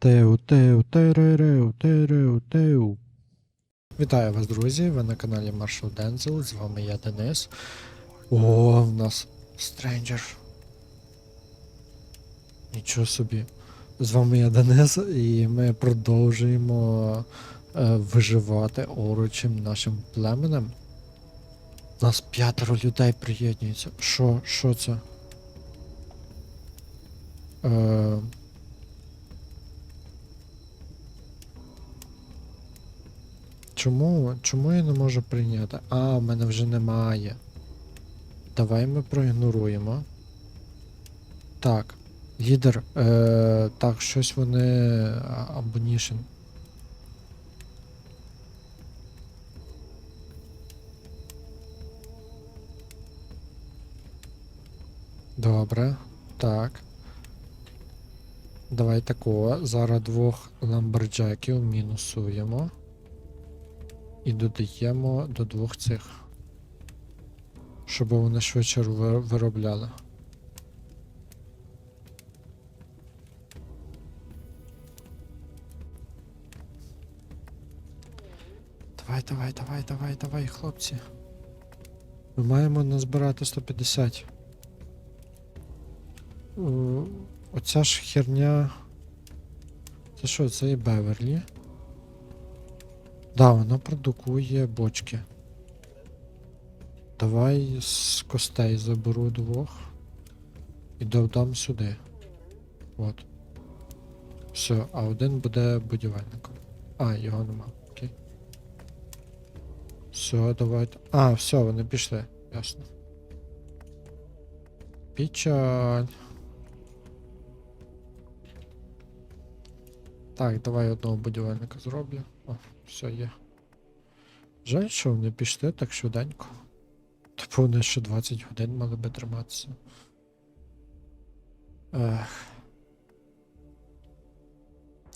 Теу, теу, теререу, тереу, теу. Вітаю вас, друзі! Ви на каналі Marshall Denzel. З вами я Денис. О, в нас Стренджер. Нічого собі. З вами я Денис, і ми продовжуємо е, виживати орочим нашим племенем. У Нас п'ятеро людей приєднується. Що? Що це? Е, Чому? Чому я не можу прийняти? А, в мене вже немає. Давай ми проігноруємо. Так. Лідер. Е, так, щось вони. Абонішн. Добре. Так. Давай такого. Зараз двох ламберджеків мінусуємо. І додаємо до двох цих. Щоб вони швидше виробляли. Давай, давай, давай, давай, давай, хлопці. Ми маємо назбирати 150. О, Оця ж херня. Це що, це і Беверлі? Да, вона продукує бочки. Давай з костей заберу двох. І додам сюди. От. Все, а один буде будівельником. А, його нема. Окей. Все, давайте. А, все, вони пішли. Ясно. Печаль. Так, давай одного будівельника зроблю. О, все є. Жаль, що вони пішли так швиденько. Типу вони ще 20 годин мали би триматися. Ех.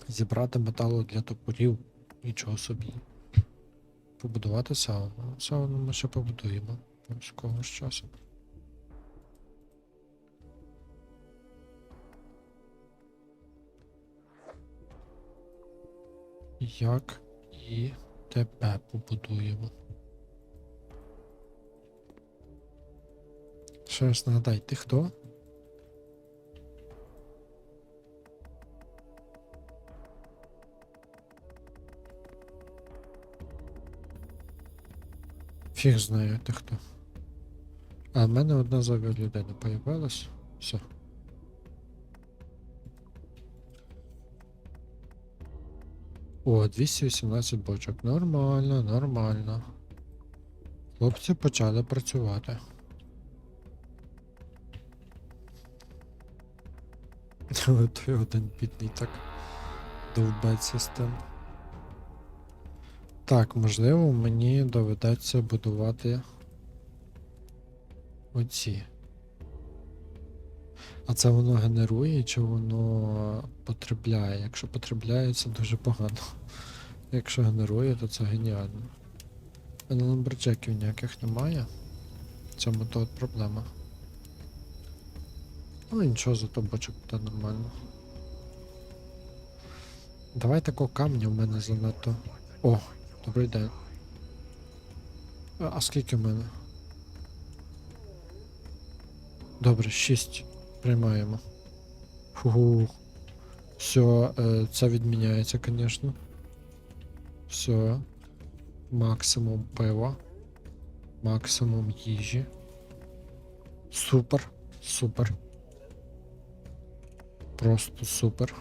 Зібрати металу для топорів. Нічого собі. Побудувати сауну. Сауну ми ще побудуємо. З когось часу. Як і тебе побудуємо. Ще раз нагадай, ти хто? Фіг знає, ти хто. А в мене одна зайва людина появилась. Все. О, 218 бочок. Нормально, нормально. Хлопці почали працювати. Той один бідний так довбеться з тим. Так, можливо, мені доведеться будувати оці. А це воно генерує чи воно потребляє? Якщо потребляє, це дуже погано. Якщо генерує, то це геніально. У ламберджеків ніяких немає. В цьому то от проблема. Але нічого, зато бочок буде нормально. Давай такого камня в мене занадто. О, добрий день. А, скільки в мене? Добре, 6. Приймаємо. Фу. Все, це відміняється, звісно. Все. Максимум пива. Максимум їжі. Супер. Супер. Просто супер.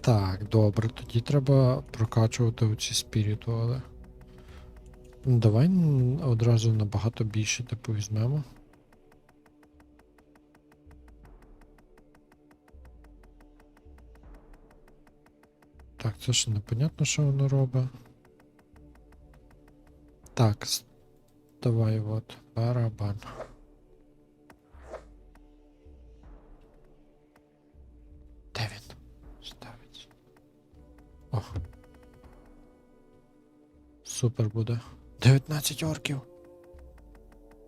Так, добре, тоді треба прокачувати оці спіритуали. Ну, давай одразу набагато більше типу візьмемо. Так, це ж непонятно, що воно робить. Так, давай от, барабан. Де він? Ставить. О. Супер буде. 19 орків.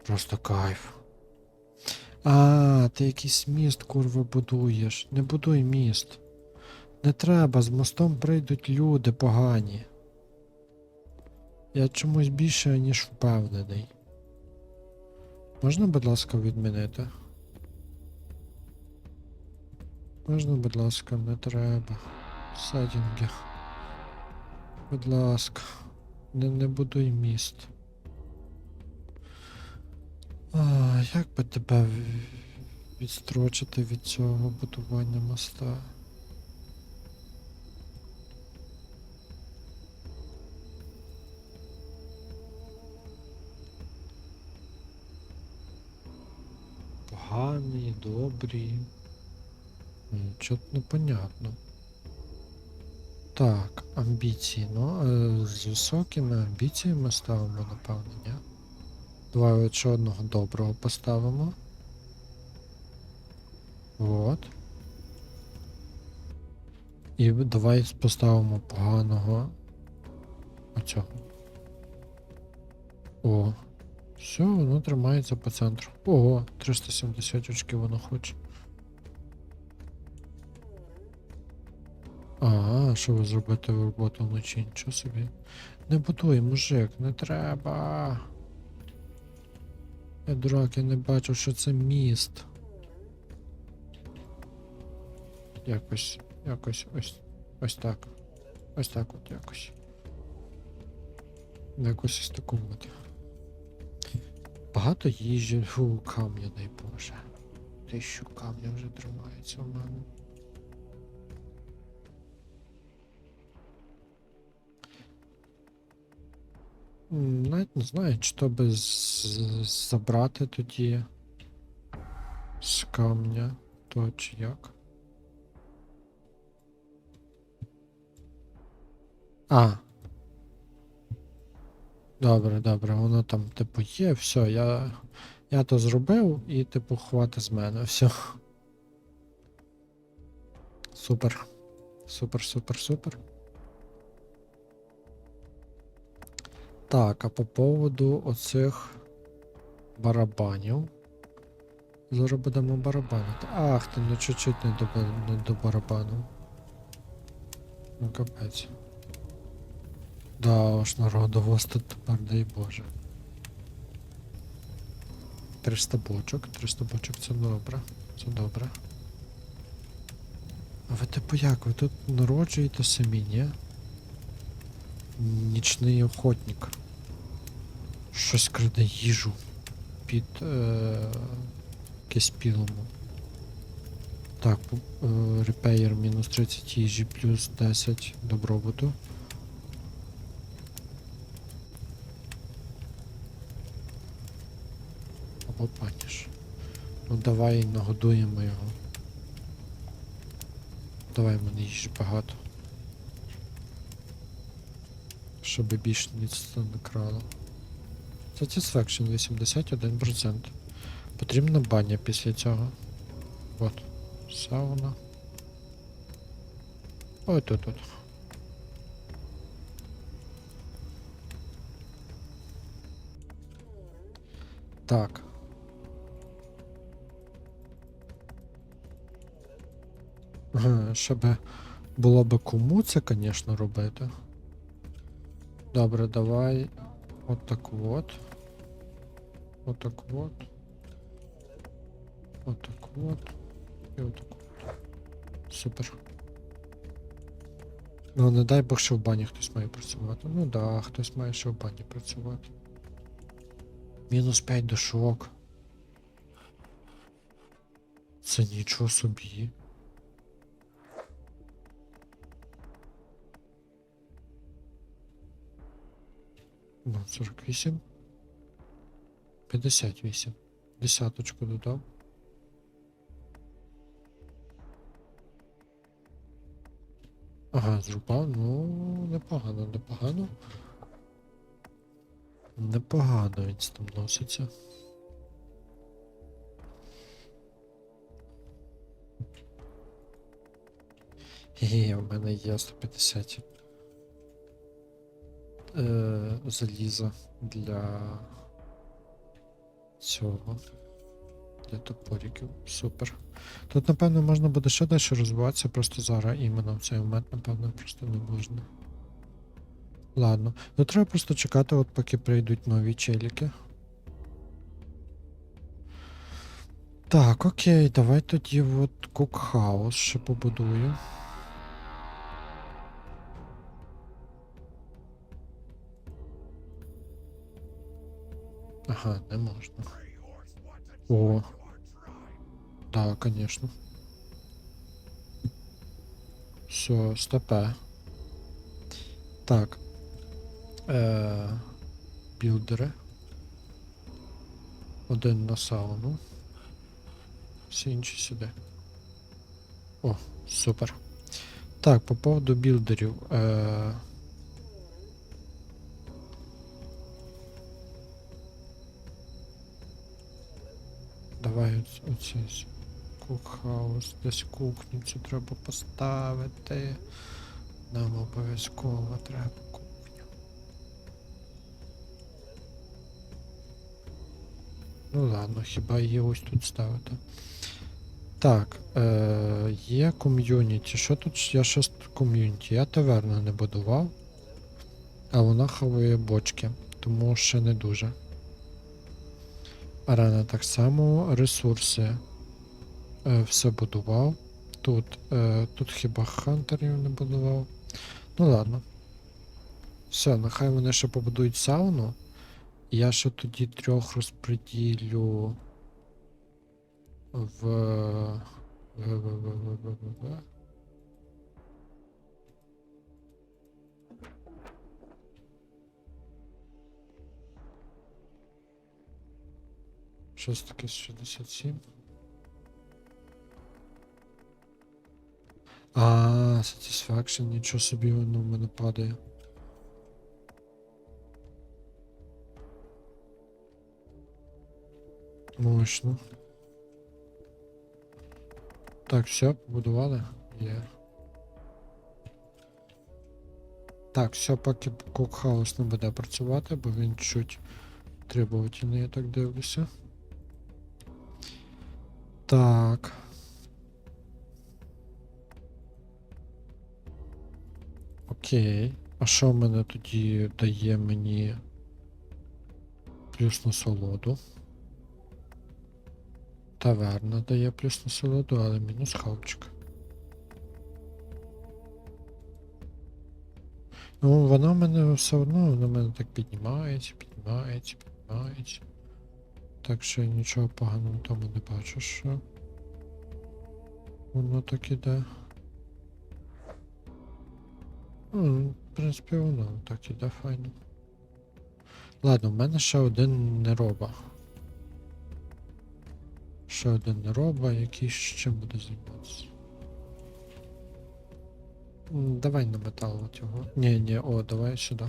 Просто кайф. А, ти якийсь міст, курва, будуєш. Не будуй міст. Не треба, з мостом прийдуть люди погані. Я чомусь більше, ніж впевнений. Можна, будь ласка, відмінити? Можна, будь ласка, не треба. Садінги. Будь ласка. Не, не будуй міст. А, як би тебе відстрочити від цього будування моста? Погані, добрі. Чого непонятно. Так, амбіції. Ну, е, з високими амбіціями ставимо, напевно, ні? Давай от ще одного доброго поставимо. От. І давай поставимо поганого. Оцього. О. Все, воно тримається по центру. Ого, 370 очків воно хоче. Ага, що ви зробите роботу вночі? Нічого собі. Не будуй, мужик, не треба. Я дурак, я не бачив, що це міст. Якось, якось, ось, ось так. Ось так от якось. Якось ось такому от. Багато їжі, фу, камня, дай Боже. Тисячу камня вже тримається в мене. Навіть не знаю, чи би забрати тоді з камня, то чи як. А. Добре, добре, воно там, типу, є, все, я. Я то зробив і, типу, хвати з мене, все. Супер. Супер, супер, супер. Так, а по поводу оцих барабанів. Зараз будемо барабанити. Ах ти, ну чуть-чуть не до, не до барабану. Ну капець. Да уж народу вас тут тепер, дай Боже. 300 бочок, 300 бочок це добре. Це добре. А ви типу як? Ви тут народжуєте самі, ні? Нічний охотник. Щось краде їжу під е, кеспілому. Так, е, репеєр мінус 30 їжі плюс 10 добробуту. Або паніш. Ну давай нагодуємо його. Давай в мене їжі багато. Щоб більше ніц не крало. Satisfaction 81%. Потрібна баня після цього. От. Сауна. Ой тут тут. Так. Щоб було би кому це, звісно, робити. Добре, давай. От так от. От так от. От так от. І от так от. Супер. Ну, не дай Бог, що в бані хтось має працювати. Ну да, хтось має ще в бані працювати. Мінус 5 дошок. Це нічого собі. 48. 58. Десяточку додав. Ага, зрубав, ну, непогано, непогано. Непогано він там носиться. Ге, у мене є 150 е, заліза для цього. для топориків. Супер. Тут, напевно, можна буде ще далі розвиватися, просто зараз іменно в цей момент, напевно, просто не можна. Ладно. Ну треба просто чекати, от поки прийдуть нові челіки. Так, окей, давай тоді от кукхаус ще побудую. Ага, не можна. О. Да, конечно. Все, стопе. Так. Е, білдери. Один на сауну. Всі інші сюди. О, супер. Так, по поводу білдерів. Е, Давай оц- оцей кукхаус, десь кухню цю треба поставити. Нам обов'язково треба кухню. Ну ладно, хіба її ось тут ставити. Так, е, є ком'юніті. Що тут? Я щось ком'юніті. Я таверну не будував, а вона хаває бочки, тому ще не дуже. Арена так само, ресурси. Е, Все будував. Тут е, тут хіба хантерів не будував. Ну ладно. Все, нехай вони ще побудують сауну. Я ще тоді трьох розподілю в. в, в, в, в, в, в, в. Щось таке 67. А, Satisfaction, нічого собі воно в мене падає. Мощно. Так, все, побудували? Є. Так, все, поки кокхаус не буде працювати, бо він чуть требовательний, я так дивлюся. Так. Окей. А що в мене тоді дає мені плюс насолоду? Таверна дає плюс насолоду, але мінус хавчик. Ну, вона в мене все одно, вона в мене так піднімається, піднімається, піднімається. Так що нічого поганого тому не бачу, що воно так іде. Ну, в принципі, воно так іде файно. Ладно, в мене ще один нероба. Ще один нероба, який ще буде займатися. Давай на метал от його. Ні, ні, о, давай сюди.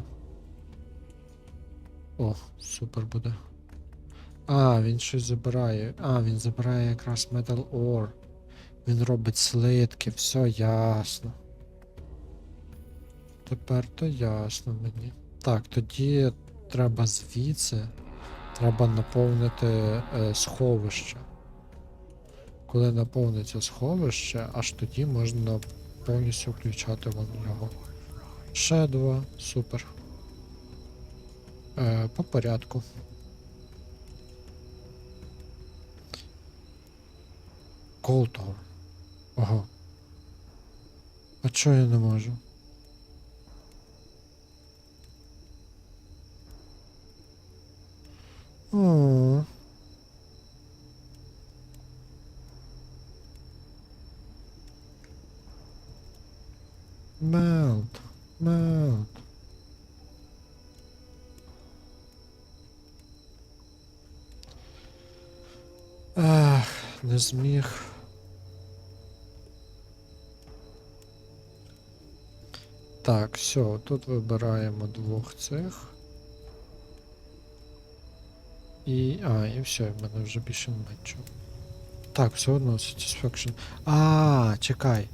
О, супер буде. А, він щось забирає. А, він забирає якраз Metal Ore. Він робить слитки, все ясно. Тепер то ясно мені. Так, тоді треба звідси. Треба наповнити е, сховище. Коли наповниться сховище, аж тоді можна повністю включати вон його. Ще два, супер. Е, по порядку. Колтор. Ага. А чого я не можу? О. Мелт. Мелт. Ах, не зміг. Так, все, тут вибираємо двох цих. І. А, і все, в мене вже більше немає. Так, все одно Satisfaction. А, чекай.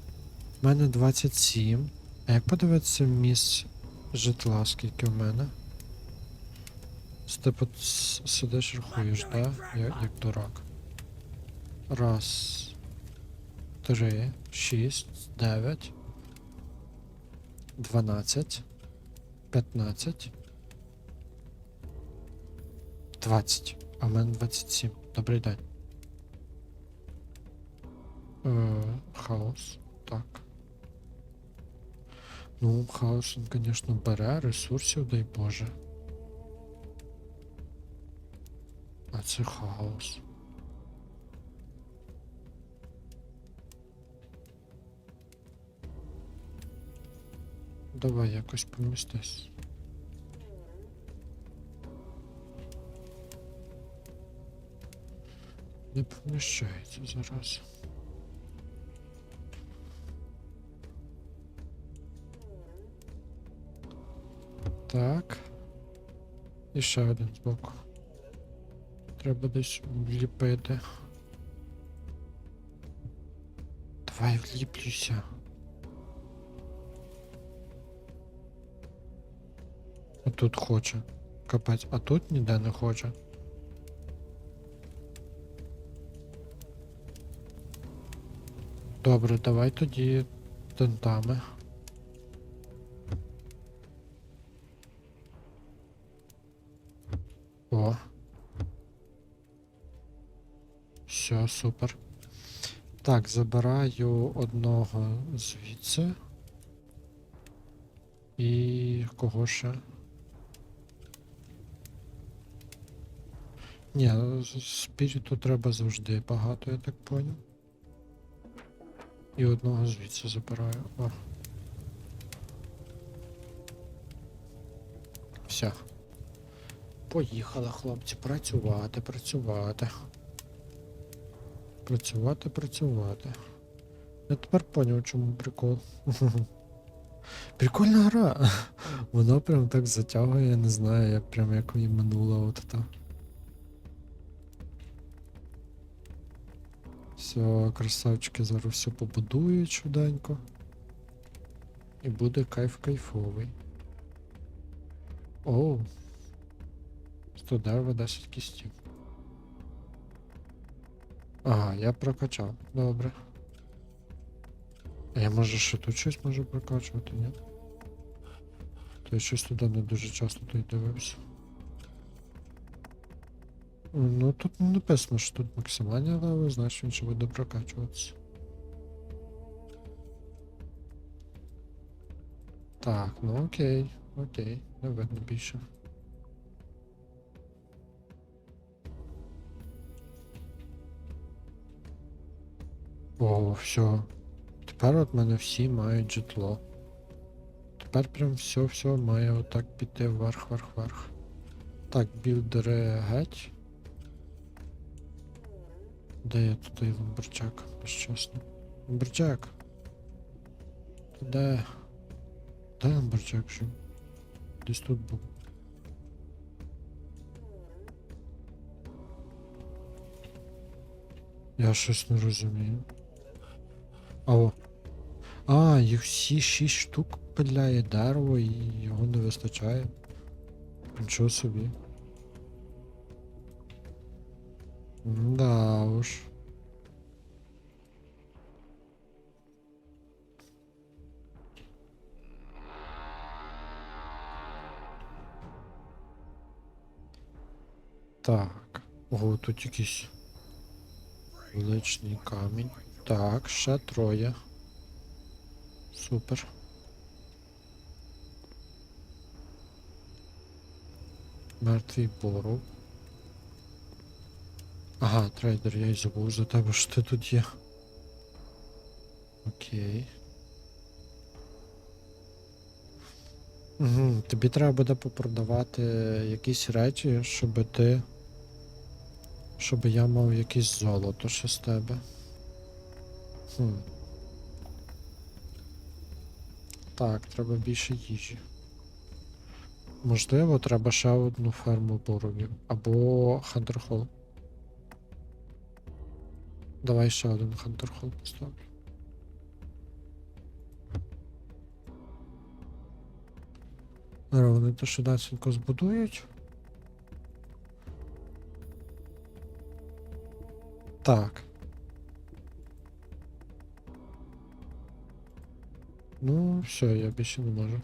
В мене 27. А як подивитися місць житла, скільки в мене? Ти сидиш рахуєш, да? Як, як дурак. Раз, три, шість, дев'ять, дванадцять, п'ятнадцять, двадцять. А в мене 27. Добрий день. Е, хаос. Так. Ну, хаос, він, звісно, бере ресурсів, дай Боже. А це хаос. Давай якось помістись. Не поміщається зараз. Так. І ще один збоку. Треба десь вліпити. Давай вліплюйся. Тут хоче. Капець, а тут ніде не хоче. Добре, давай тоді тентами. О. Все, супер. Так, забираю одного звідси. І кого ще? Ні, з- спіріту треба завжди багато, я так поняв. І одного звідси забираю. О. Все. Поїхали, хлопці, працювати, працювати. Працювати, працювати. Я тепер поняв, чому прикол. Прикольна гра. Воно прям так затягує, я не знаю, я прям як і минула от та. Все, красавчики зараз все побудують чуденько. І буде кайф кайфовий. Оу. 100 дерева, 10 кістів. Ага, я прокачав. Добре. А я може ще тут щось можу прокачувати, ні? То я щось туди не дуже часто тут дивився. Ну тут не написано, що тут максимальні леви, значить він ще буде прокачуватися. Так, ну окей, окей, не видно більше. О, все. Тепер от мене всі мають житло. Тепер прям все-все має отак піти вверх, вверх, вверх. Так, білдери геть. Де я тут той ломбарчак, безчесно. Ломбарчак. Ти де? Де ломбарчак жив? Десь тут був. Я щось не розумію. О. А, їх всі шість штук пиляє дерево і його не вистачає. Нічого собі. Да уж. Так. Ого, тут якийсь величний камінь. Так, ще троє. Супер. Мертвий боров. Ага, трейдер, я й забув за тебе, що ти тут є. Окей. Угу, тобі треба буде попродавати якісь речі, щоб ти. Щоб я мав якесь золото ще з тебе. Хм. Так, треба більше їжі. Можливо, треба ще одну ферму боровів. Або хантерхол. Давай ще один хантерхол поставлю. Зараз вони то швиденько збудують. Так. Ну, все, я більше не можу.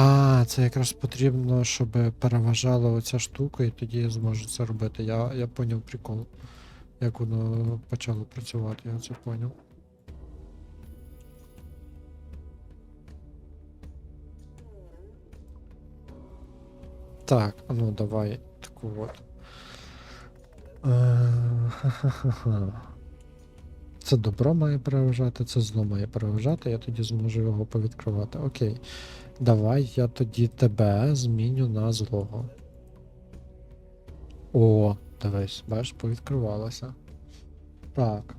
А, це якраз потрібно, щоб переважала оця штука, і тоді я зможу це робити. Я, я поняв прикол. Як воно почало працювати, я це поняв. Так, ну давай таку от. Е. Це добро має переважати, це зло має переважати, я тоді зможу його повідкривати. Окей. Давай я тоді тебе зміню на злого. О, дивись, бачиш, повідкривалося. Так.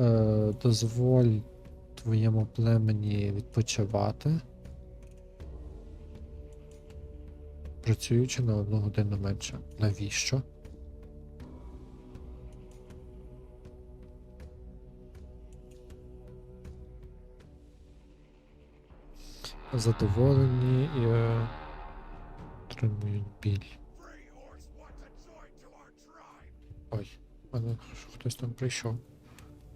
Е, дозволь твоєму племені відпочивати. Працюючи на одну годину менше. Навіщо? Задоволені і е, отримують біль. Ой, мене хтось там прийшов.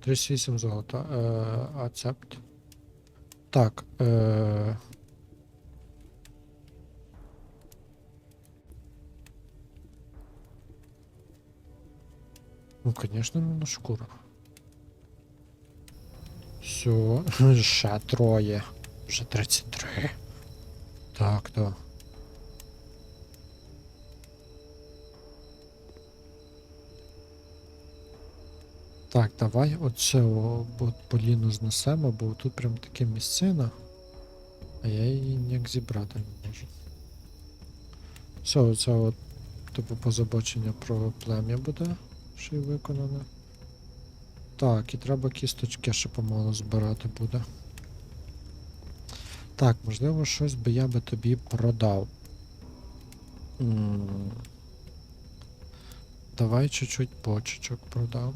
38 золота. Е, ацепт. Так. Е, ну, конечно, на шкуру. Все, ще троє. Вже 33. Так, то. Так, давай оце Поліну знесемо, бо тут прям таке місцина. А я її ніяк зібрати не можу. Все, оце от, типу, позабочення про плем'я буде ще й виконане. Так, і треба кісточки ще помалу збирати буде. Так, можливо, щось би я би тобі продав. Давай чуть-чуть почечок продам.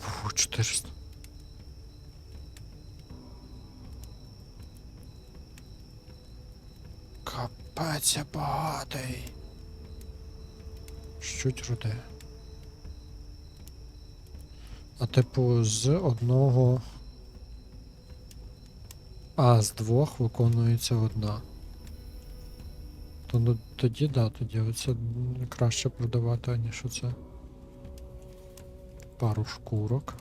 Фу, 400. Капець я багатий. Щуть руде. А типу з одного. А, з двох виконується одна. То ну тоді да, тоді оце краще продавати, аніж оце. Пару шкурок.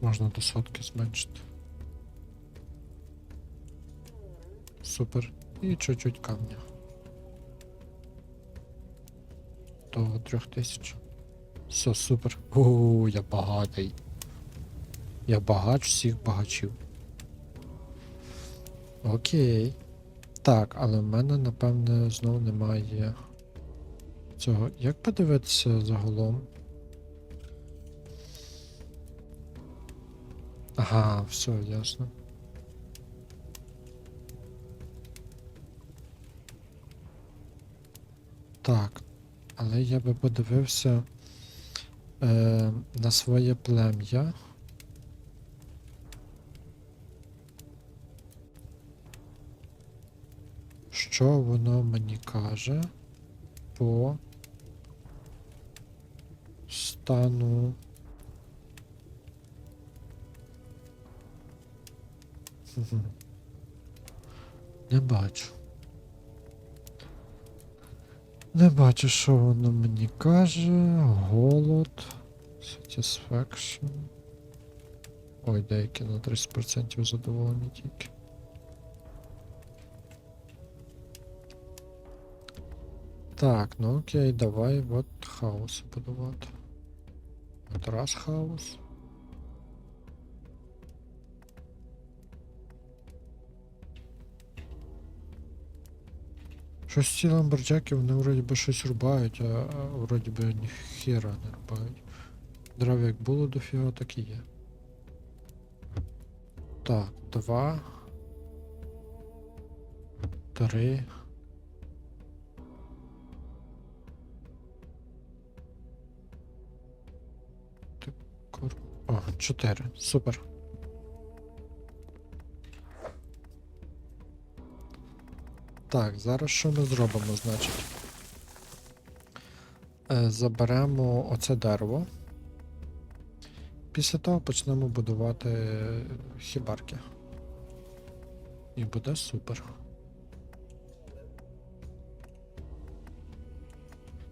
Можна до сотки зменшити. Супер. І чуть-чуть камня. До трьох тисяч. Все, супер. О, я багатий. Я багач всіх багачів. Окей. Так, але в мене, напевне, знову немає цього. Як подивитися загалом? Ага, все, ясно. Так, але я би подивився е, на своє плем'я. Що воно мені каже по стану. Не бачу. Не бачу, що воно мені каже. Голод. Satisfaction. Ой, деякі на 30% задоволені тільки. Так, ну окей, давай от хаос будувати. От раз хаос. Щось ці ламберджаки, вони вроді би щось рубають, а, вроді би ні хера не рубають. Дров як було дофіга, так і є. Так, два. Три. 4. Супер. Так, зараз що ми зробимо, значить? Е, заберемо оце дерево. Після того почнемо будувати хібарки. І буде супер.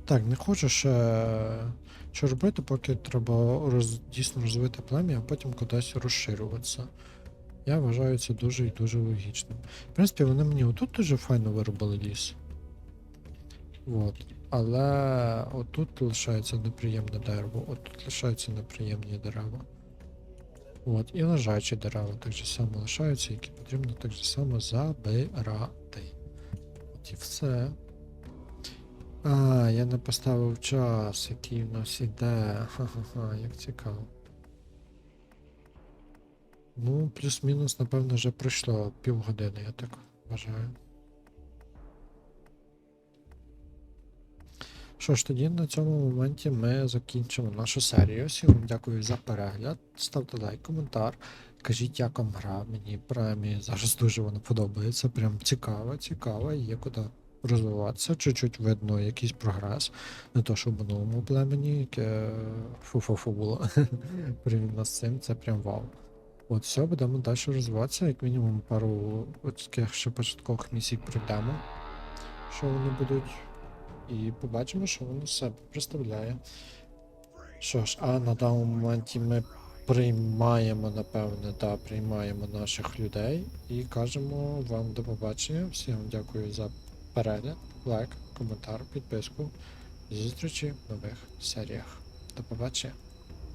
Так, не хочу ще що робити, поки треба роз, дійсно розвити плем'я, а потім кудись розширюватися. Я вважаю це дуже і дуже логічним. В принципі, вони мені отут дуже файно виробили ліс. От. Але отут лишається неприємне дерево, отут лишаються неприємні дерева. От, і лежачі дерева так же само лишаються, які потрібно так же само забирати. От і все. А, я не поставив час, який в нас іде. Ха-ха-ха, як цікаво. Ну, плюс-мінус, напевно, вже пройшло півгодини, я так вважаю. Що ж, тоді на цьому моменті ми закінчимо нашу серію. Всім вам дякую за перегляд. Ставте лайк, коментар. Кажіть, як вам гра. Мені премії зараз дуже вона подобається. Прям цікаво, цікаво, є куди розвиватися. Чуть-чуть видно якийсь прогрес. Не то, що в минулому племені, яке фу-фу-фу було. Порівняно з цим, це прям вау. От, все, будемо далі розвиватися, як мінімум пару таких ще початкових місій пройдемо. Що вони будуть. І побачимо, що воно себе представляє. Що ж, а на даному моменті ми приймаємо, напевне, да, приймаємо наших людей і кажемо вам до побачення. Всім дякую за перегляд, лайк, коментар, підписку. Зустрічі в нових серіях. До побачення.